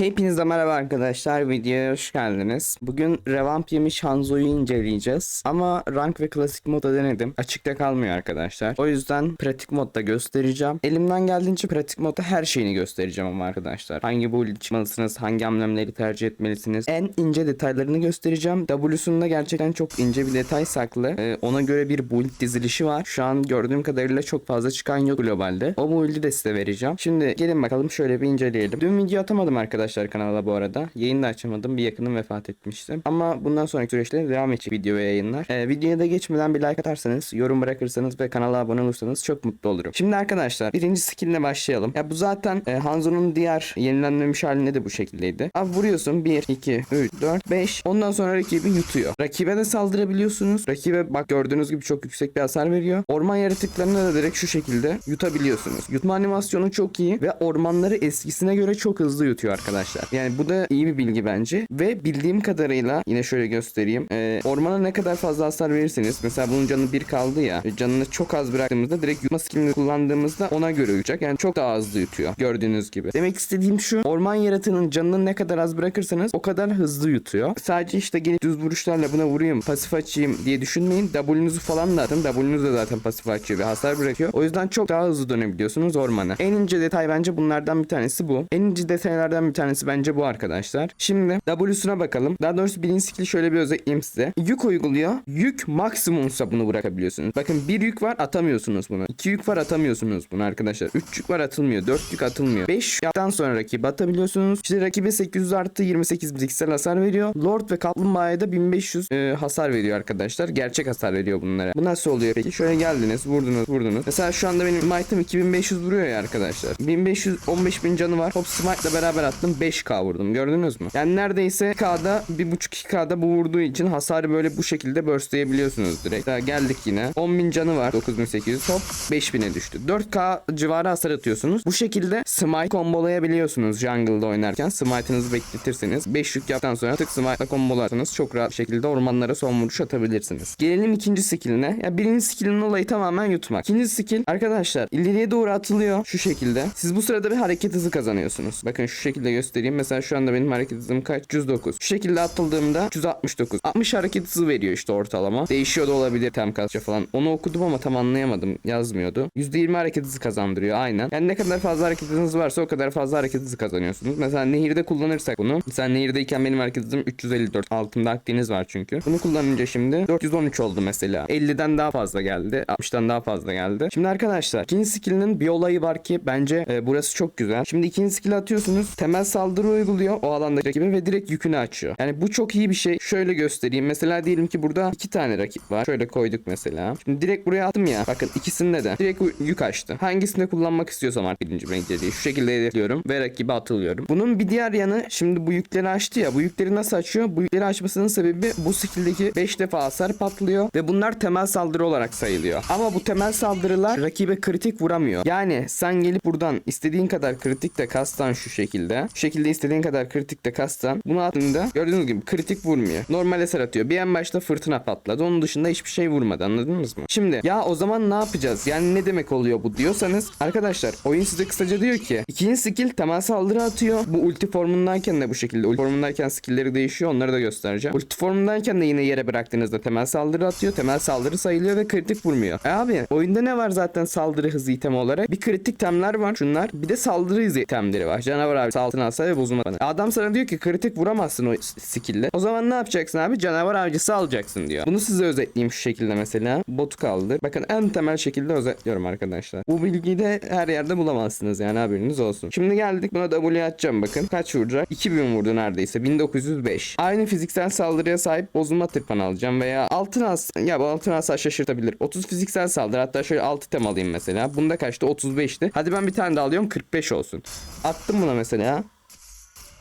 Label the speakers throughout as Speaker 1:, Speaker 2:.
Speaker 1: Hepinize merhaba arkadaşlar. Videoya hoş geldiniz. Bugün revamp yemiş Hanzo'yu inceleyeceğiz. Ama rank ve klasik moda denedim. Açıkta kalmıyor arkadaşlar. O yüzden pratik modda göstereceğim. Elimden geldiğince pratik modda her şeyini göstereceğim ama arkadaşlar. Hangi build çıkmalısınız, hangi amblemleri tercih etmelisiniz. En ince detaylarını göstereceğim. W'sunda gerçekten çok ince bir detay saklı. Ee, ona göre bir build dizilişi var. Şu an gördüğüm kadarıyla çok fazla çıkan yok globalde. O build'i de size vereceğim. Şimdi gelin bakalım şöyle bir inceleyelim. Dün video atamadım arkadaşlar kanala bu arada. Yayın da açamadım. Bir yakınım vefat etmişti. Ama bundan sonraki süreçte devam edecek video ve yayınlar. Ee, videoya da geçmeden bir like atarsanız, yorum bırakırsanız ve kanala abone olursanız çok mutlu olurum. Şimdi arkadaşlar birinci skill'le başlayalım. Ya bu zaten e, Hanzo'nun diğer yenilenmemiş halinde de bu şekildeydi. Abi vuruyorsun 1, 2, 3, 4, 5. Ondan sonra rakibi yutuyor. Rakibe de saldırabiliyorsunuz. Rakibe bak gördüğünüz gibi çok yüksek bir hasar veriyor. Orman yaratıklarına da direkt şu şekilde yutabiliyorsunuz. Yutma animasyonu çok iyi ve ormanları eskisine göre çok hızlı yutuyor arkadaşlar. Yani bu da iyi bir bilgi bence. Ve bildiğim kadarıyla yine şöyle göstereyim. Ee, ormana ne kadar fazla hasar verirseniz mesela bunun canı 1 kaldı ya. Canını çok az bıraktığımızda direkt yutma skillini kullandığımızda ona göre yutacak. Yani çok daha hızlı yutuyor. Gördüğünüz gibi. Demek istediğim şu. Orman yaratığının canını ne kadar az bırakırsanız o kadar hızlı yutuyor. Sadece işte gelip düz vuruşlarla buna vurayım, pasif açayım diye düşünmeyin. W'nuzu falan da atın. W'nuz da zaten pasif açıyor ve hasar bırakıyor. O yüzden çok daha hızlı dönebiliyorsunuz ormana. En ince detay bence bunlardan bir tanesi bu. En ince detaylardan bir tanesi bence bu arkadaşlar. Şimdi W'suna bakalım. Daha doğrusu birinci skill şöyle bir özetleyeyim size. Yük uyguluyor. Yük maksimumsa bunu bırakabiliyorsunuz. Bakın bir yük var atamıyorsunuz bunu. İki yük var atamıyorsunuz bunu arkadaşlar. Üç yük var atılmıyor. Dört yük atılmıyor. Beş yaptan sonra rakibi atabiliyorsunuz. İşte rakibe 800 artı 28 fiziksel hasar veriyor. Lord ve Kaplumbağa'ya da 1500 e, hasar veriyor arkadaşlar. Gerçek hasar veriyor bunlara. Bu nasıl oluyor peki? Şöyle geldiniz vurdunuz vurdunuz. Mesela şu anda benim smite'ım 2500 vuruyor ya arkadaşlar. 1500 15000 canı var. Hop smite'la beraber attım 5k vurdum. Gördünüz mü? Yani neredeyse K'da 1.5-2K'da bu vurduğu için hasarı böyle bu şekilde burstlayabiliyorsunuz direkt. Daha geldik yine. 10.000 canı var. 9800 hop 5000'e düştü. 4K civarı hasar atıyorsunuz. Bu şekilde smite kombolayabiliyorsunuz jungle'da oynarken. Smite'ınızı bekletirseniz 5 yük yaptıktan sonra tık smite'la kombolarsanız çok rahat bir şekilde ormanlara son vuruş atabilirsiniz. Gelelim ikinci skilline. Ya birinci skillin olayı tamamen yutmak. İkinci skill arkadaşlar ileriye doğru atılıyor şu şekilde. Siz bu sırada bir hareket hızı kazanıyorsunuz. Bakın şu şekilde göstereyim. Mesela şu anda benim hareket hızım kaç? 109. Şu şekilde atıldığımda 169. 60 hareket hızı veriyor işte ortalama. Değişiyor da olabilir tem kasça falan. Onu okudum ama tam anlayamadım. Yazmıyordu. %20 hareket hızı kazandırıyor aynen. Yani ne kadar fazla hareket hızınız varsa o kadar fazla hareket hızı kazanıyorsunuz. Mesela nehirde kullanırsak bunu. Mesela nehirdeyken benim hareket hızım 354. Altında akdeniz var çünkü. Bunu kullanınca şimdi 413 oldu mesela. 50'den daha fazla geldi. 60'tan daha fazla geldi. Şimdi arkadaşlar ikinci skillinin bir olayı var ki bence e, burası çok güzel. Şimdi ikinci skill atıyorsunuz. Temel saldırı uyguluyor o alanda rakibe ve direkt yükünü açıyor. Yani bu çok iyi bir şey. Şöyle göstereyim. Mesela diyelim ki burada iki tane rakip var. Şöyle koyduk mesela. Şimdi direkt buraya attım ya. Bakın ikisinde de direkt yük açtı. Hangisinde kullanmak istiyorsam artık birinci renkleri değil. Şu şekilde hedefliyorum ve rakibe atılıyorum. Bunun bir diğer yanı şimdi bu yükleri açtı ya. Bu yükleri nasıl açıyor? Bu yükleri açmasının sebebi bu skill'deki 5 defa hasar patlıyor ve bunlar temel saldırı olarak sayılıyor. Ama bu temel saldırılar rakibe kritik vuramıyor. Yani sen gelip buradan istediğin kadar kritik de kastan şu şekilde. Şekilde istediğin kadar kritik de kastan. Bunu attığında gördüğünüz gibi kritik vurmuyor. Normal eser atıyor. Bir en başta fırtına patladı. Onun dışında hiçbir şey vurmadı. Anladınız mı? Şimdi ya o zaman ne yapacağız? Yani ne demek oluyor bu diyorsanız arkadaşlar oyun size kısaca diyor ki ikinci skill temel saldırı atıyor. Bu ulti formundayken de bu şekilde. Ulti formundayken skillleri değişiyor. Onları da göstereceğim. Ulti formundayken de yine yere bıraktığınızda temel saldırı atıyor. Temel saldırı sayılıyor ve kritik vurmuyor. E abi oyunda ne var zaten saldırı hızı item olarak? Bir kritik temler var şunlar. Bir de saldırı hızı itemleri var. Canavar abi altın alsa ve bozulma bana. Adam sana diyor ki kritik vuramazsın o skill'le. O zaman ne yapacaksın abi? Canavar avcısı alacaksın diyor. Bunu size özetleyeyim şu şekilde mesela. Botu kaldır. Bakın en temel şekilde özetliyorum arkadaşlar. Bu bilgiyi de her yerde bulamazsınız yani haberiniz olsun. Şimdi geldik buna W atacağım bakın. Kaç vuracak? 2000 vurdu neredeyse. 1905. Aynı fiziksel saldırıya sahip bozulma tırpan alacağım veya altın as ya bu altın asa şaşırtabilir. 30 fiziksel saldırı hatta şöyle 6 tem alayım mesela. Bunda kaçtı? 35'ti. Hadi ben bir tane daha alıyorum 45 olsun. Attım buna mesela.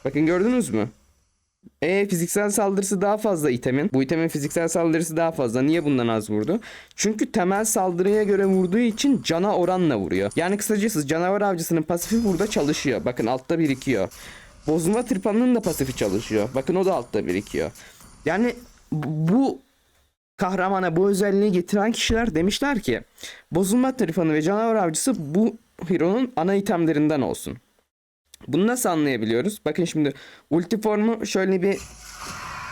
Speaker 1: Bakın gördünüz mü? E fiziksel saldırısı daha fazla itemin. Bu itemin fiziksel saldırısı daha fazla. Niye bundan az vurdu? Çünkü temel saldırıya göre vurduğu için cana oranla vuruyor. Yani kısacası canavar avcısının pasifi burada çalışıyor. Bakın altta birikiyor. Bozulma tırpanının da pasifi çalışıyor. Bakın o da altta birikiyor. Yani bu kahramana bu özelliği getiren kişiler demişler ki bozulma tırpanı ve canavar avcısı bu hero'nun ana itemlerinden olsun. Bunu nasıl anlayabiliyoruz? Bakın şimdi ulti formu şöyle bir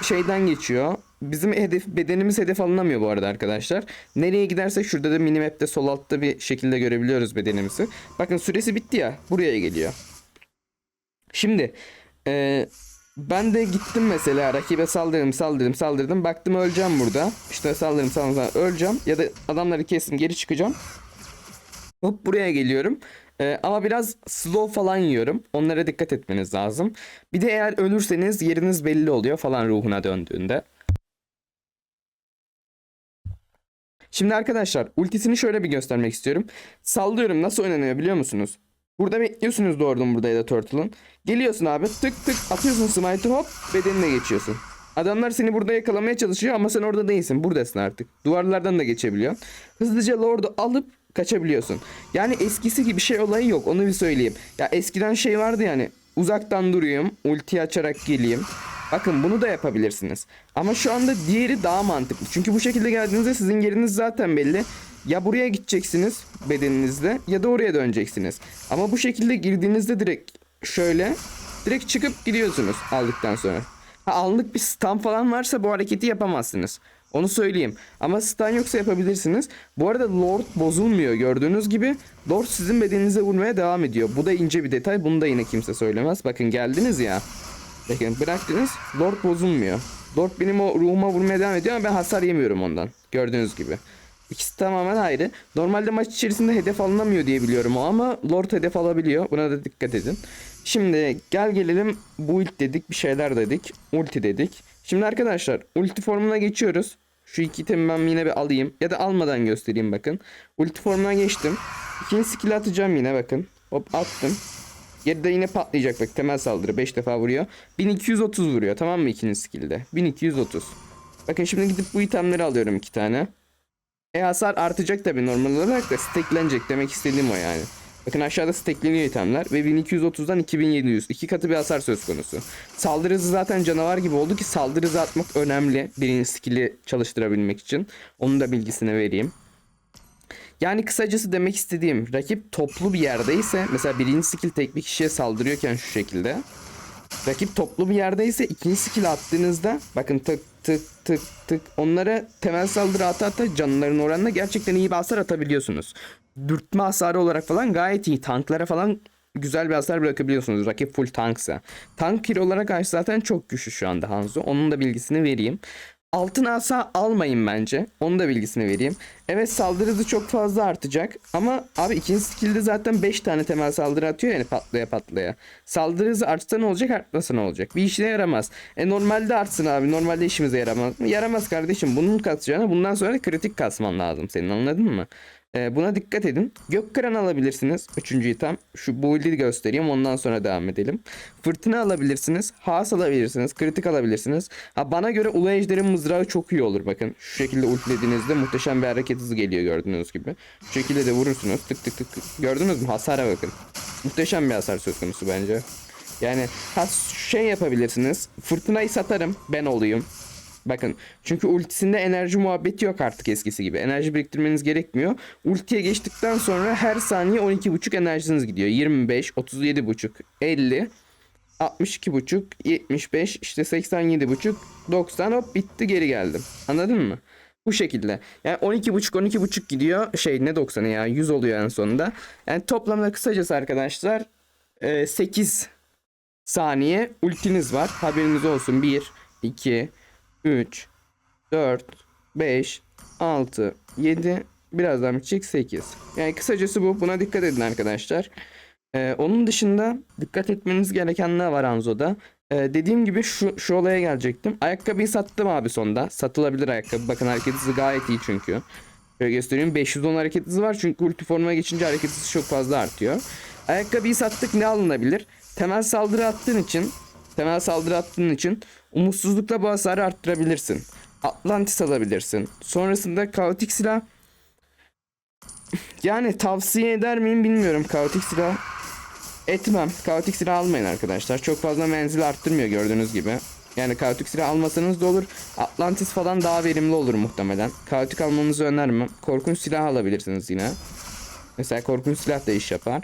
Speaker 1: şeyden geçiyor. Bizim hedef bedenimiz hedef alınamıyor bu arada arkadaşlar. Nereye gidersek şurada da minimap'te sol altta bir şekilde görebiliyoruz bedenimizi. Bakın süresi bitti ya. Buraya geliyor. Şimdi eee, ben de gittim mesela rakibe saldırdım saldırdım saldırdım. Baktım öleceğim burada. İşte saldırdım saldırdım öleceğim. Ya da adamları kestim geri çıkacağım. Hop buraya geliyorum. Ee, ama biraz slow falan yiyorum. Onlara dikkat etmeniz lazım. Bir de eğer ölürseniz yeriniz belli oluyor falan ruhuna döndüğünde. Şimdi arkadaşlar ultisini şöyle bir göstermek istiyorum. Sallıyorum nasıl oynanıyor biliyor musunuz? Burada bekliyorsunuz doğrudan burada ya da Turtle'ın. Geliyorsun abi tık tık atıyorsun smite'ı hop bedenine geçiyorsun. Adamlar seni burada yakalamaya çalışıyor ama sen orada değilsin. Buradasın artık. Duvarlardan da geçebiliyorsun. Hızlıca Lord'u alıp kaçabiliyorsun. Yani eskisi gibi şey olayı yok onu bir söyleyeyim. Ya eskiden şey vardı yani uzaktan durayım ulti açarak geleyim. Bakın bunu da yapabilirsiniz. Ama şu anda diğeri daha mantıklı. Çünkü bu şekilde geldiğinizde sizin yeriniz zaten belli. Ya buraya gideceksiniz bedeninizle ya da oraya döneceksiniz. Ama bu şekilde girdiğinizde direkt şöyle direkt çıkıp gidiyorsunuz aldıktan sonra. Ha anlık bir stun falan varsa bu hareketi yapamazsınız. Onu söyleyeyim. Ama stun yoksa yapabilirsiniz. Bu arada Lord bozulmuyor gördüğünüz gibi. Lord sizin bedeninize vurmaya devam ediyor. Bu da ince bir detay. Bunu da yine kimse söylemez. Bakın geldiniz ya. Bakın bıraktınız. Lord bozulmuyor. Lord benim o ruhuma vurmaya devam ediyor ama ben hasar yemiyorum ondan. Gördüğünüz gibi. İkisi tamamen ayrı. Normalde maç içerisinde hedef alınamıyor diye biliyorum o ama Lord hedef alabiliyor. Buna da dikkat edin. Şimdi gel gelelim build dedik bir şeyler dedik. Ulti dedik. Şimdi arkadaşlar ulti formuna geçiyoruz. Şu iki itemi ben yine bir alayım. Ya da almadan göstereyim bakın. Ulti formuna geçtim. İkinci skill atacağım yine bakın. Hop attım. Geride yine patlayacak bak temel saldırı 5 defa vuruyor. 1230 vuruyor tamam mı ikinci skill'de? 1230. Bakın şimdi gidip bu itemleri alıyorum iki tane. E hasar artacak tabi normal olarak da stacklenecek demek istediğim o yani. Bakın aşağıda stackleniyor itemler ve 1230'dan 2700 iki katı bir hasar söz konusu. Saldırı hızı zaten canavar gibi oldu ki saldırı hızı atmak önemli birinci skill'i çalıştırabilmek için. Onun da bilgisini vereyim. Yani kısacası demek istediğim rakip toplu bir yerdeyse mesela birinci skill tek bir kişiye saldırıyorken şu şekilde rakip toplu bir yerdeyse ikinci skill attığınızda bakın tık tık tık tık onlara temel saldırı ata ata canlıların oranına gerçekten iyi bir hasar atabiliyorsunuz. Dürtme hasarı olarak falan gayet iyi. Tanklara falan güzel bir hasar bırakabiliyorsunuz. Rakip full tanksa. Tank hero olarak karşı zaten çok güçlü şu anda Hanzo. Onun da bilgisini vereyim. Altın asa almayın bence. Onun da bilgisini vereyim. Evet saldırı hızı çok fazla artacak. Ama abi ikinci skill'de zaten 5 tane temel saldırı atıyor yani patlaya patlaya. Saldırı hızı artsa ne olacak artmasa ne olacak? Bir işine yaramaz. E normalde artsın abi. Normalde işimize yaramaz? Yaramaz kardeşim. Bunun kasacağına bundan sonra kritik kasman lazım senin anladın mı? E, buna dikkat edin. Gök kıran alabilirsiniz. Üçüncü item. Şu build'i göstereyim ondan sonra devam edelim. Fırtına alabilirsiniz. Haas alabilirsiniz. Kritik alabilirsiniz. Ha bana göre Ulu Ejder'in mızrağı çok iyi olur bakın. Şu şekilde ultilediğinizde muhteşem bir hareket hızı geliyor gördüğünüz gibi. Şu şekilde de vurursunuz. Tık tık tık. Gördünüz mü? Hasara bakın. Muhteşem bir hasar söz konusu bence. Yani ha şey yapabilirsiniz. Fırtınayı satarım. Ben olayım. Bakın çünkü ultisinde enerji muhabbeti yok artık eskisi gibi. Enerji biriktirmeniz gerekmiyor. Ultiye geçtikten sonra her saniye 12.5 enerjiniz gidiyor. 25, 37.5, 50, 62.5, 75, işte 87.5, 90 hop bitti geri geldim. Anladın mı? Bu şekilde. Yani 12.5 12.5 gidiyor. Şey ne 90'ı ya 100 oluyor en sonunda. Yani toplamda kısacası arkadaşlar e, 8 saniye ultiniz var. Haberiniz olsun. 1 2 3 4 5 6 7 birazdan bitecek 8. Yani kısacası bu. Buna dikkat edin arkadaşlar. Ee, onun dışında dikkat etmeniz gereken ne var Anzo'da? Ee, dediğim gibi şu, şu olaya gelecektim. Ayakkabıyı sattım abi sonda. Satılabilir ayakkabı. Bakın hareket hızı gayet iyi çünkü. Şöyle göstereyim. 510 hareket hızı var çünkü ulti formuna geçince hareket hızı çok fazla artıyor. Ayakkabıyı sattık ne alınabilir? Temel saldırı attığın için temel saldırı attığın için umutsuzlukla bu hasarı arttırabilirsin. Atlantis alabilirsin. Sonrasında kaotik silah yani tavsiye eder miyim bilmiyorum kaotik silah etmem. Kaotik silah almayın arkadaşlar. Çok fazla menzil arttırmıyor gördüğünüz gibi. Yani kaotik silah almasanız da olur. Atlantis falan daha verimli olur muhtemelen. Kaotik almanızı önermem. Korkunç silah alabilirsiniz yine. Mesela korkunç silah da iş yapar.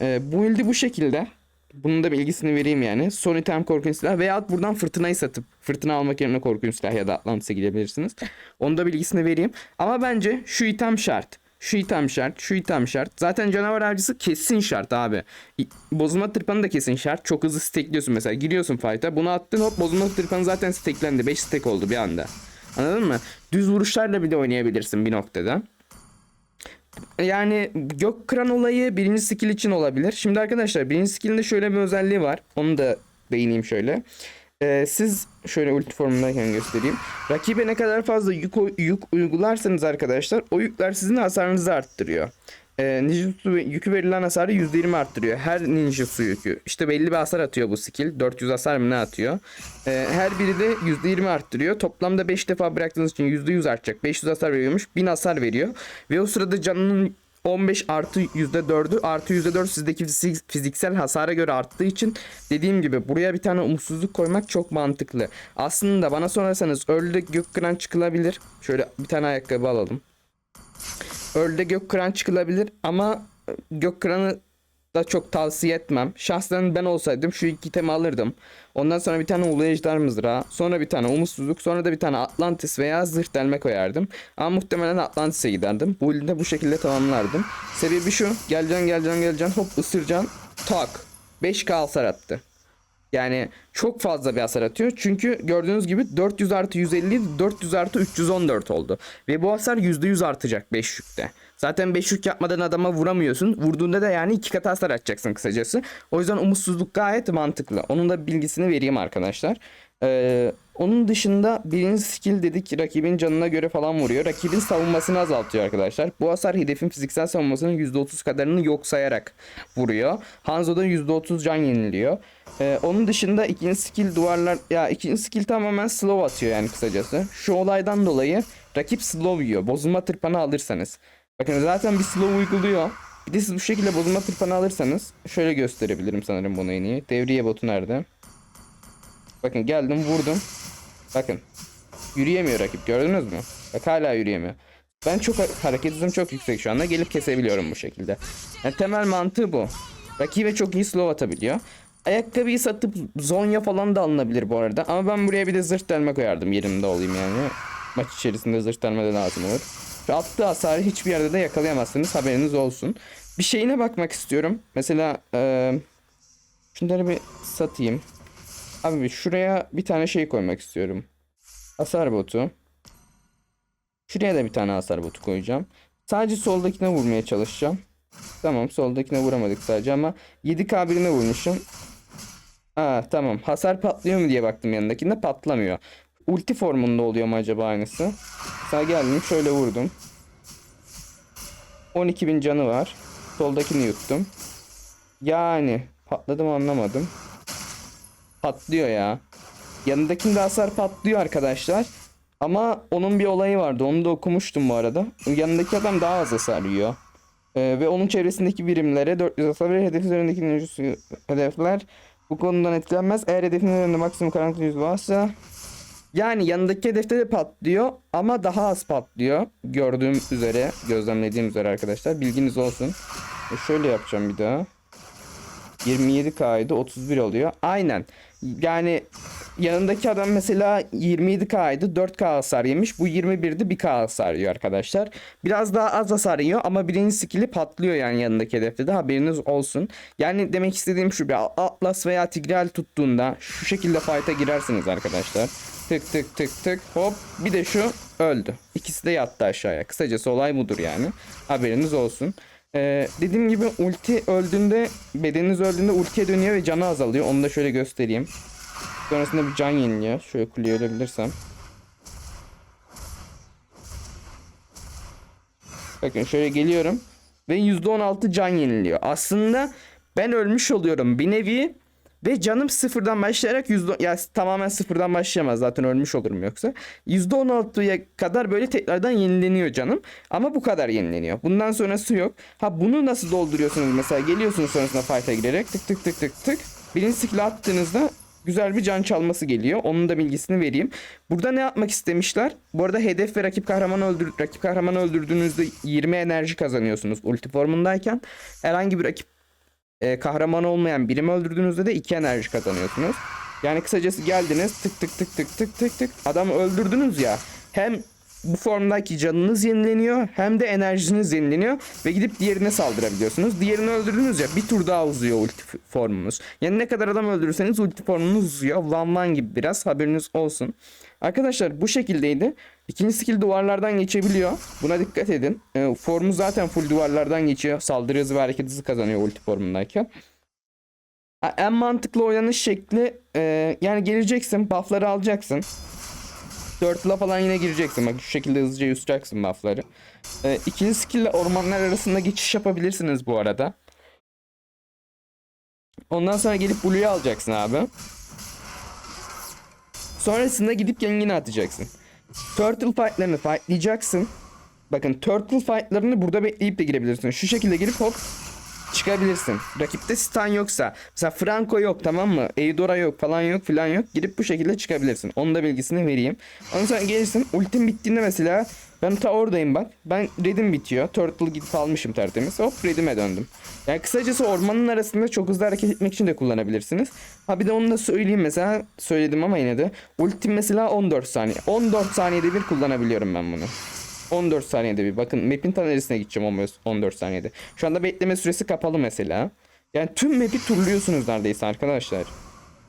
Speaker 1: Ee, bu build'i bu şekilde. Bunun da bilgisini vereyim yani. Son item korkunç silah veya buradan fırtınayı satıp fırtına almak yerine korkunç silah ya da Atlantis'e gidebilirsiniz. Onun da bilgisini vereyim. Ama bence şu item şart. Şu item şart, şu item şart. Zaten canavar avcısı kesin şart abi. Bozulma tırpanı da kesin şart. Çok hızlı stekliyorsun mesela. Giriyorsun fight'a. Bunu attın hop bozulma tırpanı zaten steklendi. 5 stek oldu bir anda. Anladın mı? Düz vuruşlarla bile oynayabilirsin bir noktada. Yani gök kıran olayı birinci skill için olabilir. Şimdi arkadaşlar birinci skill'in de şöyle bir özelliği var. Onu da değineyim şöyle. Ee, siz şöyle ulti formundayken göstereyim. Rakibe ne kadar fazla yük, yük uygularsanız arkadaşlar o yükler sizin hasarınızı arttırıyor. Ee, ninjutsu yükü verilen hasarı %20 arttırıyor. Her ninjutsu yükü. İşte belli bir hasar atıyor bu skill. 400 hasar mı ne atıyor? Ee, her biri de %20 arttırıyor. Toplamda 5 defa bıraktığınız için %100 artacak. 500 hasar veriyormuş. 1000 hasar veriyor. Ve o sırada canının 15 artı %4'ü artı %4 sizdeki fizik- fiziksel hasara göre arttığı için dediğim gibi buraya bir tane umutsuzluk koymak çok mantıklı. Aslında bana sorarsanız Earl'de gök kıran çıkılabilir. Şöyle bir tane ayakkabı alalım. Earl'de gök kıran çıkılabilir ama gök kıranı da çok tavsiye etmem. Şahsen ben olsaydım şu iki itemi alırdım. Ondan sonra bir tane ulu ejder mızrağı, sonra bir tane umutsuzluk, sonra da bir tane Atlantis veya zırh delme koyardım. Ama muhtemelen Atlantis'e giderdim. Bu ilde bu şekilde tamamlardım. Sebebi şu. Geleceksin geleceksin geleceksin hop ısıracaksın. Tak. 5k hasar attı. Yani çok fazla bir hasar atıyor. Çünkü gördüğünüz gibi 400 artı 150 400 artı 314 oldu. Ve bu hasar %100 artacak 5 yükte. Zaten 5 yük yapmadan adama vuramıyorsun. Vurduğunda da yani iki kat hasar atacaksın kısacası. O yüzden umutsuzluk gayet mantıklı. Onun da bilgisini vereyim arkadaşlar. Ee, onun dışında birinci skill dedik rakibin canına göre falan vuruyor. Rakibin savunmasını azaltıyor arkadaşlar. Bu hasar hedefin fiziksel savunmasının %30 kadarını yok sayarak vuruyor. Hanzo'da %30 can yeniliyor. Ee, onun dışında ikinci skill duvarlar ya ikinci skill tamamen slow atıyor yani kısacası. Şu olaydan dolayı rakip slow yiyor. Bozulma tırpanı alırsanız. Bakın zaten bir slow uyguluyor. Bir de siz bu şekilde bozulma tırpanı alırsanız şöyle gösterebilirim sanırım bunu en iyi. Devriye botu nerede? Bakın geldim vurdum. Bakın. Yürüyemiyor rakip gördünüz mü? Bak hala yürüyemiyor. Ben çok hareket hızım çok yüksek şu anda. Gelip kesebiliyorum bu şekilde. Yani temel mantığı bu. Rakibe çok iyi slow atabiliyor. Ayakkabıyı satıp Zonya falan da alınabilir bu arada. Ama ben buraya bir de zırh delme koyardım yerimde olayım yani. Maç içerisinde zırh delme de lazım olur. Ve attığı hasarı hiçbir yerde de yakalayamazsınız haberiniz olsun. Bir şeyine bakmak istiyorum. Mesela eee şunları bir satayım. Abi şuraya bir tane şey koymak istiyorum. Hasar botu. Şuraya da bir tane hasar botu koyacağım. Sadece soldakine vurmaya çalışacağım. Tamam soldakine vuramadık sadece ama 7k birine vurmuşum. Aa tamam hasar patlıyor mu diye baktım yanındakinde patlamıyor. Ulti formunda oluyor mu acaba aynısı? Mesela geldim şöyle vurdum. 12.000 canı var. Soldakini yuttum. Yani patladı mı anlamadım. Patlıyor ya. Yanındakinde hasar patlıyor arkadaşlar. Ama onun bir olayı vardı. Onu da okumuştum bu arada. Yanındaki adam daha az hasar yiyor. Ee, ve onun çevresindeki birimlere 400 hasar verir. Hedef üzerindeki ninjutsu hedefler bu konudan etkilenmez. Eğer hedefin üzerinde maksimum karanlık yüz varsa yani yanındaki hedefte de patlıyor ama daha az patlıyor. Gördüğüm üzere, gözlemlediğim üzere arkadaşlar. Bilginiz olsun. E şöyle yapacağım bir daha. 27K'ydı 31 oluyor. Aynen. Yani yanındaki adam mesela 27K'ydı 4K hasar yemiş. Bu 21'de 1K hasar yiyor arkadaşlar. Biraz daha az hasar yiyor ama birinci skill'i patlıyor yani yanındaki hedefte de haberiniz olsun. Yani demek istediğim şu bir Atlas veya Tigreal tuttuğunda şu şekilde fight'a girersiniz arkadaşlar. Tık tık tık tık hop bir de şu öldü. İkisi de yattı aşağıya. Kısacası olay budur yani. Haberiniz olsun. Ee, dediğim gibi ulti öldüğünde bedeniniz öldüğünde ultiye dönüyor ve canı azalıyor. Onu da şöyle göstereyim. Sonrasında bir can yeniliyor. Şöyle kuleye ölebilirsem. Bakın şöyle geliyorum. Ve %16 can yeniliyor. Aslında ben ölmüş oluyorum bir nevi. Ve canım sıfırdan başlayarak yüzde ya tamamen sıfırdan başlayamaz zaten ölmüş olurum yoksa. %16'ya kadar böyle tekrardan yenileniyor canım. Ama bu kadar yenileniyor. Bundan sonrası yok. Ha bunu nasıl dolduruyorsunuz mesela geliyorsunuz sonrasında fight'a girerek tık tık tık tık tık. Birinci skill attığınızda güzel bir can çalması geliyor. Onun da bilgisini vereyim. Burada ne yapmak istemişler? Bu arada hedef ve rakip kahramanı öldür rakip kahramanı öldürdüğünüzde 20 enerji kazanıyorsunuz ulti formundayken. Herhangi bir rakip e, kahraman olmayan birimi öldürdüğünüzde de 2 enerji kazanıyorsunuz. Yani kısacası geldiniz tık tık tık tık tık tık tık adamı öldürdünüz ya. Hem bu formdaki canınız yenileniyor hem de enerjiniz yenileniyor ve gidip diğerine saldırabiliyorsunuz. Diğerini öldürdünüz ya bir tur daha uzuyor ulti formunuz. Yani ne kadar adam öldürürseniz ulti formunuz uzuyor. One one gibi biraz haberiniz olsun. Arkadaşlar bu şekildeydi. İkinci skill duvarlardan geçebiliyor. Buna dikkat edin. Ee, formu zaten full duvarlardan geçiyor. Saldırı hızı ve hareket hızı kazanıyor ulti formundayken. En mantıklı oynanış şekli e, yani geleceksin buffları alacaksın. Turtle'a falan yine gireceksin. Bak şu şekilde hızlıca yusacaksın buffları. E, ikinci skill ile ormanlar arasında geçiş yapabilirsiniz bu arada. Ondan sonra gelip Blue'yu alacaksın abi. Sonrasında gidip yengini atacaksın. Turtle fight'larını fightlayacaksın. Bakın turtle fight'larını burada bekleyip de girebilirsin. Şu şekilde girip hop çıkabilirsin. Rakipte Stan yoksa mesela Franco yok tamam mı? Eudora yok falan yok filan yok. Girip bu şekilde çıkabilirsin. Onun da bilgisini vereyim. Ondan sonra gelirsin. Ultim bittiğinde mesela ben ta oradayım bak. Ben redim bitiyor. Turtle gidip almışım tertemiz. Hop redime döndüm. Yani kısacası ormanın arasında çok hızlı hareket etmek için de kullanabilirsiniz. Ha bir de onu da söyleyeyim mesela. Söyledim ama yine de. Ultim mesela 14 saniye. 14 saniyede bir kullanabiliyorum ben bunu. 14 saniyede bir. Bakın map'in ta neresine gideceğim 15 14 saniyede. Şu anda bekleme süresi kapalı mesela. Yani tüm map'i turluyorsunuz neredeyse arkadaşlar.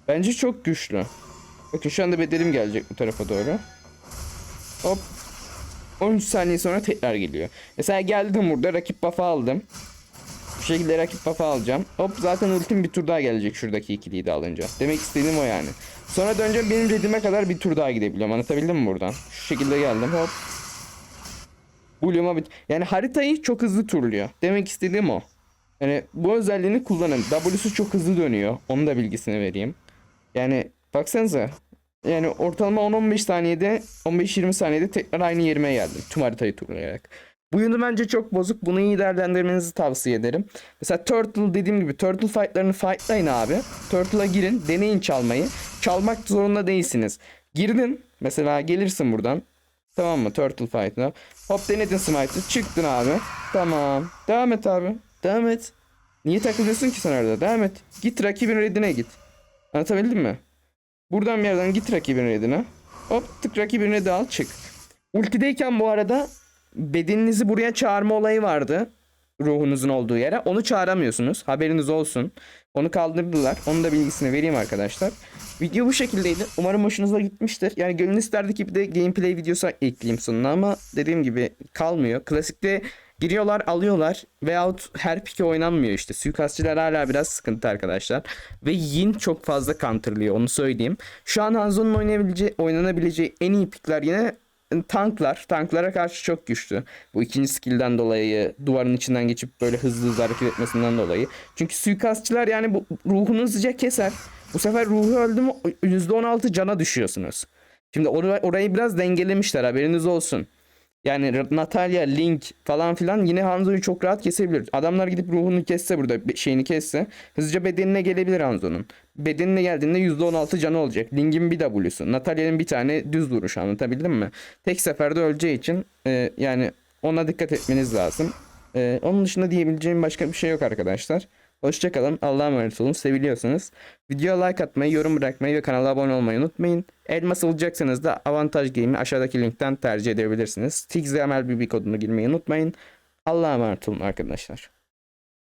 Speaker 1: Bence çok güçlü. Bakın şu anda bedelim gelecek bu tarafa doğru. Hop. 13 saniye sonra tekrar geliyor. Mesela geldim burada rakip buff'ı aldım. Bu şekilde rakip buff'ı alacağım. Hop zaten ultim bir tur daha gelecek şuradaki ikiliyi de alınca. Demek istediğim o yani. Sonra döneceğim benim redime kadar bir tur daha gidebiliyorum. Anlatabildim mi buradan? Şu şekilde geldim hop. Blue'uma bit. Yani haritayı çok hızlı turluyor. Demek istediğim o. Yani bu özelliğini kullanın. W'su çok hızlı dönüyor. Onun da bilgisini vereyim. Yani baksanıza. Yani ortalama 10-15 saniyede 15-20 saniyede tekrar aynı yerime geldim. Tüm haritayı turlayarak. Bu yönü bence çok bozuk. Bunu iyi değerlendirmenizi tavsiye ederim. Mesela Turtle dediğim gibi Turtle fightlarını fightlayın abi. Turtle'a girin. Deneyin çalmayı. Çalmak zorunda değilsiniz. Girdin. Mesela gelirsin buradan. Tamam mı? Turtle fight'ına. Hop denedin smite'ı. Çıktın abi. Tamam. Devam et abi. Devam et. Niye takılıyorsun ki sen orada? Devam et. Git rakibin redine git. Anlatabildim mi? Buradan bir yerden git rakibin redine. Hop tık rakibin redine al çık. Ultideyken bu arada bedeninizi buraya çağırma olayı vardı. Ruhunuzun olduğu yere. Onu çağıramıyorsunuz. Haberiniz olsun. Onu kaldırdılar. Onun da bilgisini vereyim arkadaşlar. Video bu şekildeydi. Umarım hoşunuza gitmiştir. Yani gönül isterdi ki bir de gameplay videosu ekleyeyim sonuna ama dediğim gibi kalmıyor. Klasikte giriyorlar alıyorlar veyahut her pike oynanmıyor işte. Suikastçılar hala biraz sıkıntı arkadaşlar. Ve Yin çok fazla counterlıyor onu söyleyeyim. Şu an Hanzo'nun oynayabileceği, oynanabileceği en iyi pikler yine tanklar. Tanklara karşı çok güçlü. Bu ikinci skill'den dolayı duvarın içinden geçip böyle hızlı hızlı hareket etmesinden dolayı. Çünkü suikastçılar yani bu ruhunu hızlıca keser. Bu sefer ruhu öldü mü %16 cana düşüyorsunuz. Şimdi or- orayı biraz dengelemişler haberiniz olsun. Yani Natalia, Link falan filan yine Hanzo'yu çok rahat kesebilir. Adamlar gidip ruhunu kesse burada şeyini kesse hızlıca bedenine gelebilir Hanzo'nun. Bedenine geldiğinde %16 canı olacak. Link'in bir W'su. Natalia'nın bir tane düz vuruş anlatabildim mi? Tek seferde öleceği için e, yani ona dikkat etmeniz lazım. E, onun dışında diyebileceğim başka bir şey yok arkadaşlar. Hoşçakalın. Allah'a emanet olun. Seviliyorsanız videoya like atmayı, yorum bırakmayı ve kanala abone olmayı unutmayın. Elmas alacaksanız da Avantaj Game'i aşağıdaki linkten tercih edebilirsiniz. TixMLBB kodunu girmeyi unutmayın. Allah'a emanet olun arkadaşlar.